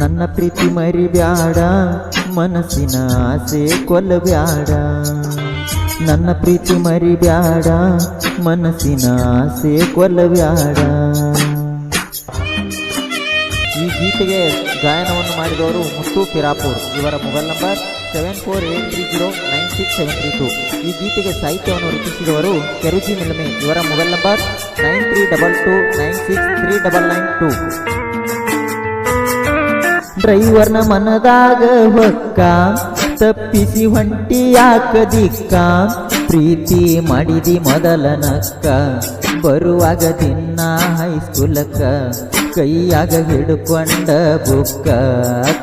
ನನ್ನ ಪ್ರೀತಿ ಮರಿಬ್ಯಾಡ, ಮನಸ್ಸಿನ ಆಸೆ ಕೊಲ್ಲಬ್ಯಾಡ. ನನ್ನ ಪ್ರೀತಿ ಮರಿಬ್ಯಾಡ, ಮನಸ್ಸಿನ ಆಸೆ ಕೊಲ್ಲಬ್ಯಾಡ. ಈ ಗೀತೆಗೆ ಗಾಯನವನ್ನು ಮಾಡಿದವರು ಮುತ್ತು ಪಿರಾಪುರ್. ಇವರ mobile number seven four eight three zero nine six seven three two. ಈ ಗೀತೆಗೆ ಸಾಹಿತ್ಯವನ್ನು ರಚಿಸಿದವರು ಕೆರುಜಿ ಮಿಲ್ಮೆ ಇವರ mobile number nine three double two nine six three double nine two. ಡ್ರೈವರ್ನ ಮನದಾಗ ಹೊಕ್ಕ. ತಪ್ಪಿಸಿ ಹೊಂಟಿ ಹಾಕದಿಕ್ಕ. ಪ್ರೀತಿ ಮಾಡಿದಿ ಮೊದಲನಕ್ಕ ಬರುವಾಗ ದಿನ ಹೈಸ್ಕೂಲಕ್ಕ. ಕೈಯಾಗ ಹಿಡ್ಕೊಂಡ ಬುಕ್ಕ.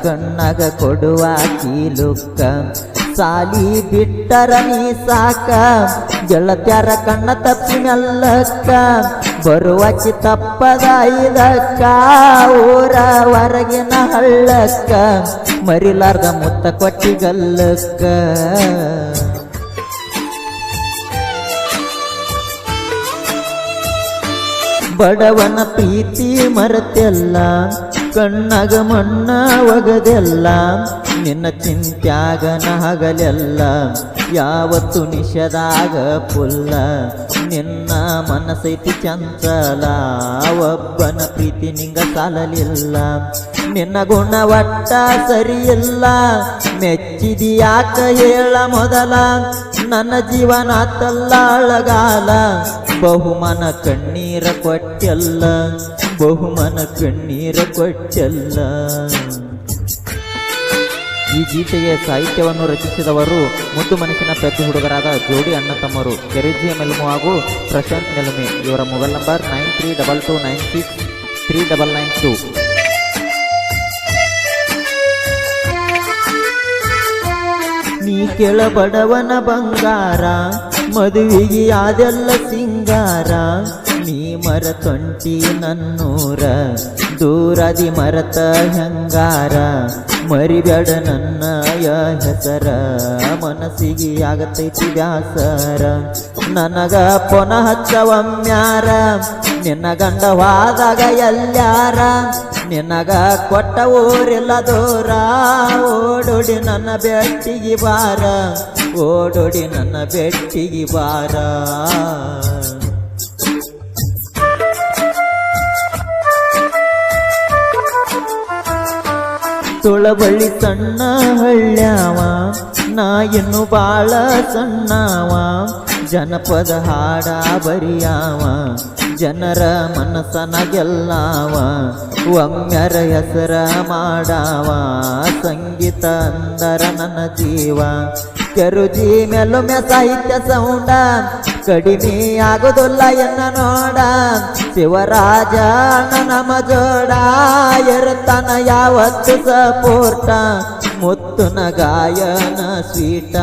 ಕಣ್ಣಾಗ ಕೊಡುವ ಕೀಲುಕ್ಕ. ಸಾಲಿ ಬಿಟ್ಟರ ನೀ ಸಾಕ. ಗೆಳತ್ಯಾರ ಕಣ್ಣ ತಪ್ಪಿ ಮೆಲ್ಲಕ್ಕ. ಬರುವಚ್ಚಿ ತಪ್ಪದ ಇದಕ್ಕ ಊರ ಹೊರಗಿನ ಹಳ್ಳಕ್ಕ ಮರಿಲಾರ್ದ ಮುತ್ತ ಕೊಟ್ಟಿಗಲ್ಲಕ್ಕ. ಬಡವನ ಪ್ರೀತಿ ಮರೆತೆಲ್ಲ, ಕಣ್ಣಾಗ ಮಣ್ಣ ಒಗದೆಲ್ಲ, ನಿನ್ನ ಚಿಂತ್ಯಾಗನ ಹಗಲೆಲ್ಲ ಯಾವತ್ತು ನಿಷದಾಗ ಪುಲ್ಲ, ನಿನ್ನ ಮನಸೈತಿ ಚಂಚಲ, ಒಬ್ಬನ ಪ್ರೀತಿ ನಿಂಗ ಸಾಲಲಿಲ್ಲ. ನಿನ್ನ ಗುಣವಟ್ಟ ಸರಿಯಿಲ್ಲ ಮೆಚ್ಚಿದಿ ಯಾಕ ಹೇಳ ಮೊದಲ, ನನ್ನ ಜೀವನ ತಲ್ಲ ಅಳಗಾಲ ಬಹುಮಾನ ಕಣ್ಣೀರ ಕೊಟ್ಟೆಲ್ಲ, ಬಹುಮಾನ ಕಣ್ಣೀರ ಕೊಟ್ಟೆಲ್ಲ. ಈ ಗೀತೆಗೆ ಸಾಹಿತ್ಯವನ್ನು ರಚಿಸಿದವರು ಮುದ್ದು ಮನಸ್ಸಿನ ಪ್ರತಿ ಹುಡುಗರಾದ ಜೋಡಿ ಅಣ್ಣ ತಮ್ಮರು ಕೆರೆಜಿಯ ಮೆಲುಮು ಹಾಗೂ ಪ್ರಶಾಂತ್ ಮೆಲ್ಮೆ. ಇವರ mobile number nine three double two nine six three double nine two. ನೀ ಕೆಳ ಬಡವನ ಬಂಗಾರ ಮದುವೆಗೆ ಅದೆಲ್ಲ ಸಿಂಗಾರ? ನೀ ಮರ ತೊಂಟಿ ನನ್ನೂರ, ದೂರದಿ ಮರತ ಹೆಂಗಾರ? ಮರಿಬೇಡ ನನ್ನ ಹೆಸರ, ಮನಸ್ಸಿಗೆ ಆಗತೈತಿ ವ್ಯಾಸರ. ನನಗ ಪುನಃ ಹಚ್ಚವಮ್ಯಾರ ನಿನ್ನ ಗಂಡವಾದಾಗ ಎಲ್ಲ್ಯಾರ ನಿನಗ ಕೊಟ್ಟ ಊರಿಲ್ಲ ದೂರ, ಓಡೋಡಿ ನನ್ನ ಬೆಟ್ಟಿಗೆ ಬಾರ. ಓಡೋಡಿ ನನ್ನ ಬೆಟ್ಟಿಗೆ ಬಾರ. ತುಳಬಳ್ಳಿ ಸಣ್ಣ ಹಳ್ಳ್ಯಾವ ನಾಯನ್ನು ಬಾಳ ಸಣ್ಣವ, ಜನಪದ ಹಾಡ ಬರಿಯಾವ, ಜನರ ಮನಸ್ಸನ ಗೆಲ್ಲಾವ ಒಮ್ಮೆರ ಹೆಸರ ಮಾಡಾವ, ಸಂಗೀತ ಅಂದರ ನನ್ನ ಜೀವ. ಕೆರುಜಿ ಮೆಲುಮೆ ಸಾಹಿತ್ಯ ಸೌಂಡ. ಕಡಿಮೆ ಆಗೋದಿಲ್ಲ ಎನ್ನ ನೋಡ. ಶಿವರಾಜ ನಮ್ಮ ಜೋಡ ಇರ್ತಾನ ಯಾವತ್ತು ಸಪೋರ್ಟ. ಮುತ್ತುನ ಗಾಯನ ಸ್ವೀಟ.